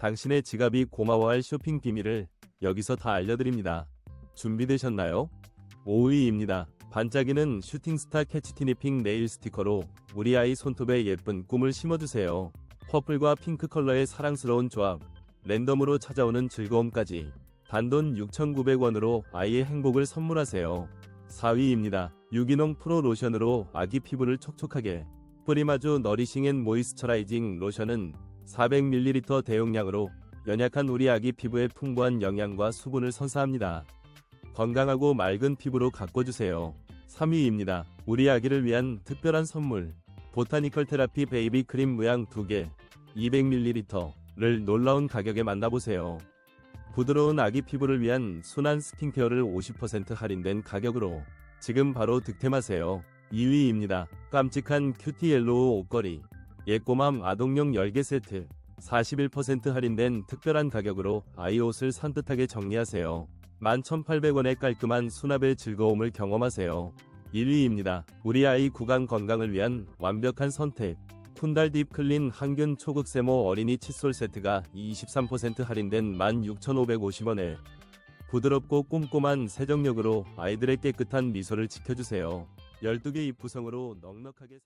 당신의 지갑이 고마워할 쇼핑 비밀을 여기서 다 알려드립니다. 준비되셨나요? 5위입니다. 반짝이는 슈팅스타 캐치티니핑 네일 스티커로 우리 아이 손톱에 예쁜 꿈을 심어주세요. 퍼플과 핑크 컬러의 사랑스러운 조합, 랜덤으로 찾아오는 즐거움까지 단돈 6,900원으로 아이의 행복을 선물하세요. 4위입니다. 유기농 프로 로션으로 아기 피부를 촉촉하게 프리마주 너리싱 앤 모이스처라이징 로션은 400ml 대용량으로 연약한 우리 아기 피부에 풍부한 영양과 수분을 선사합니다. 건강하고 맑은 피부로 가꿔주세요. 3위입니다. 우리 아기를 위한 특별한 선물. 보타니컬 테라피 베이비 크림 무향 2개, 200ml를 놀라운 가격에 만나보세요. 부드러운 아기 피부를 위한 순한 스킨케어를 50% 할인된 가격으로 지금 바로 득템하세요. 2위입니다. 깜찍한 큐티 옐로우 옷걸이. 예꼬맘 아동용 10개 세트. 41% 할인된 특별한 가격으로 아이 옷을 산뜻하게 정리하세요. 11,800원의 깔끔한 수납의 즐거움을 경험하세요. 1위입니다. 우리 아이 구강 건강을 위한 완벽한 선택. 쿤달 딥 클린 항균 초극 세모 어린이 칫솔 세트가 23% 할인된 16,550원에 부드럽고 꼼꼼한 세정력으로 아이들의 깨끗한 미소를 지켜주세요. 12개 입 구성으로 넉넉하게